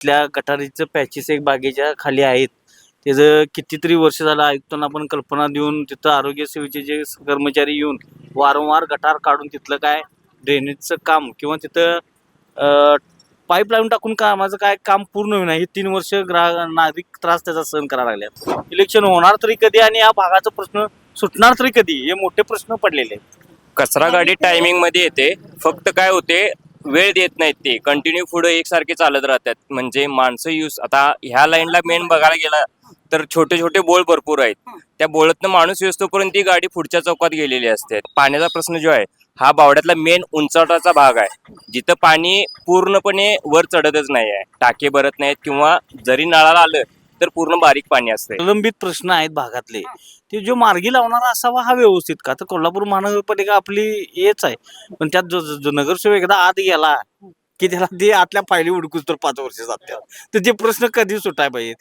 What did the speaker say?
तिथल्या गटारीचं पॅचेस एक बागेच्या खाली आहेत. त्याचं कितीतरी वर्ष झालं आयुक्तांना आपण कल्पना देऊन तिथं आरोग्य सेवेचे जे कर्मचारी येऊन वारंवार गटार काढून तिथलं काय ड्रेनेजचं काम किंवा तिथं पाईप टाकून कामाचं काय काम पूर्ण होईना. हे तीन वर्ष ग्राहक नागरिक त्रास त्याचा सहन करायला लागले इलेक्शन होणार तरी कधी आणि या भागाचा प्रश्न सुटणार तरी कधी हे मोठे प्रश्न पडलेले आहेत. कचरा गाडी टायमिंगमध्ये येते. फक्त काय होते वेळ देत नाहीत ते. कंटिन्यू पुढे एकसारखे चालत राहतात. म्हणजे माणसं यूज आता ह्या लाईनला मेन बघायला गेला तर छोटे छोटे बोळ भरपूर आहेत. त्या बोळातनं माणूस येऊस्तोपर्यंत ती गाडी पुढच्या चौकात गेलेली असते. पाण्याचा प्रश्न जो आहे हा बावड्यातला मेन उंचाटाचा भाग आहे. जिथं पाणी पूर्णपणे वर चढतच नाही आहे टाके भरत नाहीत किंवा जरी नळाला आलं तर पूर्ण बारीक पाणी असते प्रलंबित प्रश्न आहेत भागातले. ते जो मार्गी लावणारा असावा हा व्यवस्थित का? तर कोल्हापूर महानगरपालिका आपली हेच आहे. पण त्यात जो- जो नगरसेवक एकदा आत गेला की त्याला ते आतल्या पायली उडकूच तर पाच वर्ष जातात. तर ते प्रश्न कधी सुटाय पाहिजे